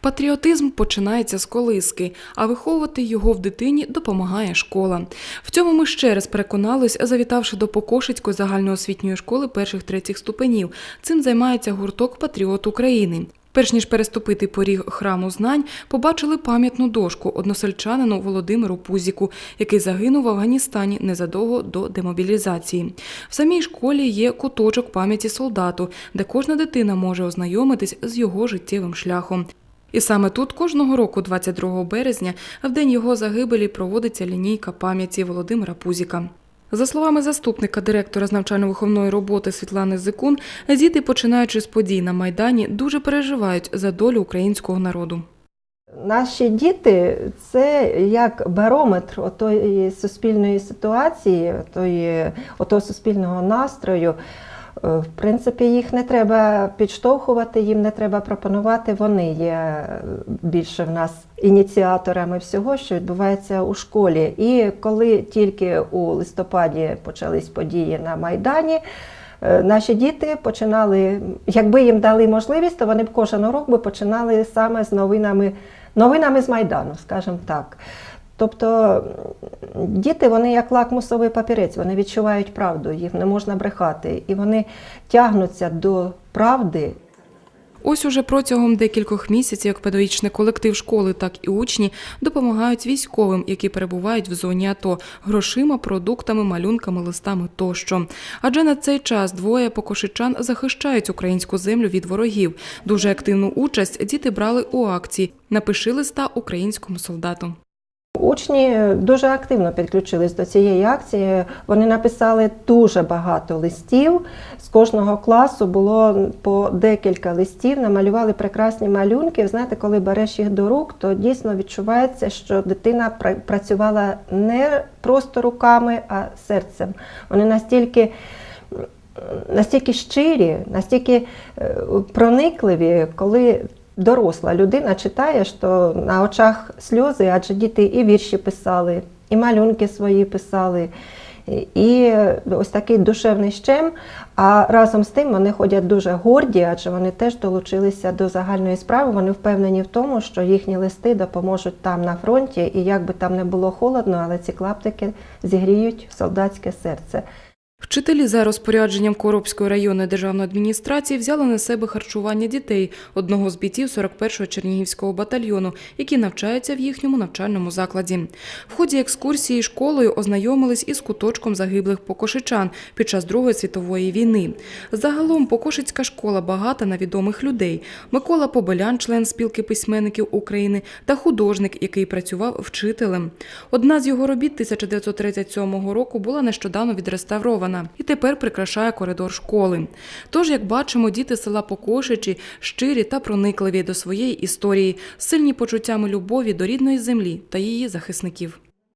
Патріотизм починається з колиски, а виховувати його в дитині допомагає школа. В цьому ми ще раз переконались, завітавши до Покошицької загальноосвітньої школи перших третіх ступенів. Цим займається гурток Патріот України. Перш ніж переступити поріг храму знань, побачили пам'ятну дошку односельчанину Володимиру Пузіку, який загинув в Афганістані незадовго до демобілізації. В самій школі є куточок пам'яті солдату, де кожна дитина може ознайомитись з його життєвим шляхом. І саме тут кожного року, 22 березня, в день його загибелі проводиться лінійка пам'яті Володимира Пузіка. За словами заступника директора з навчально-виховної роботи Світлани Зикун, діти, починаючи з подій на Майдані, дуже переживають за долю українського народу. Наші діти це як барометр отої суспільної ситуації, отої, отого суспільного настрою. Е, В принципі, їх не треба підштовхувати, їм не треба пропонувати. Вони є е, більше в нас ініціаторами всього, що відбувається у школі. І коли тільки у листопаді почались події на Майдані. е, Наші діти починали, якби їм дали можливість, то вони б кожен урок би починали саме з новинами, новинами з Майдану, скажімо так. Тобто діти вони як лакмусовий папірець, вони відчувають правду, їх не можна брехати, і вони тягнуться до правди. Ось уже протягом декількох місяців як педагогічний колектив школи, так і учні допомагають військовим, які перебувають в зоні АТО, грошима, продуктами, малюнками, листами тощо. Адже на цей час двоє покошичан захищають українську землю від ворогів. Дуже активну участь діти брали у акції Напиши листа українському солдату. Учні дуже активно підключились до цієї акції. Вони написали дуже багато листів. З кожного класу було по декілька листів, намалювали прекрасні малюнки. Знаєте, коли береш їх до рук, то дійсно відчувається, що дитина працювала не просто руками, а серцем. Вони настільки. Настільки щирі, настільки е, проникливі, коли доросла людина читає, що на очах сльози, адже діти і вірші писали, і малюнки свої писали, і ось такий душевний щем. А разом з тим вони ходять дуже горді, адже вони теж долучилися до загальної справи. Вони впевнені в тому, що їхні листи допоможуть там на фронті, і як би там не було холодно, але ці клаптики зігріють солдатське серце. Вчителі за розпорядженням Коробської районної державної адміністрації взяли на себе харчування дітей одного з бійців 41-го Чернігівського батальйону, які навчаються в їхньому навчальному закладі. В ході екскурсії школою ознайомились із куточком загиблих покошичан під час Другої світової війни. Загалом Покошицька школа багата на відомих людей. Микола Побелян, член спілки письменників України, та художник, який працював вчителем. Одна з його робіт 1937 року була нещодавно відреставрована і тепер прикрашає коридор школи. Тож, як бачимо, діти села Покошичі щирі та проникливі до своєї історії, сильні почуттями любові до рідної землі та її захисників.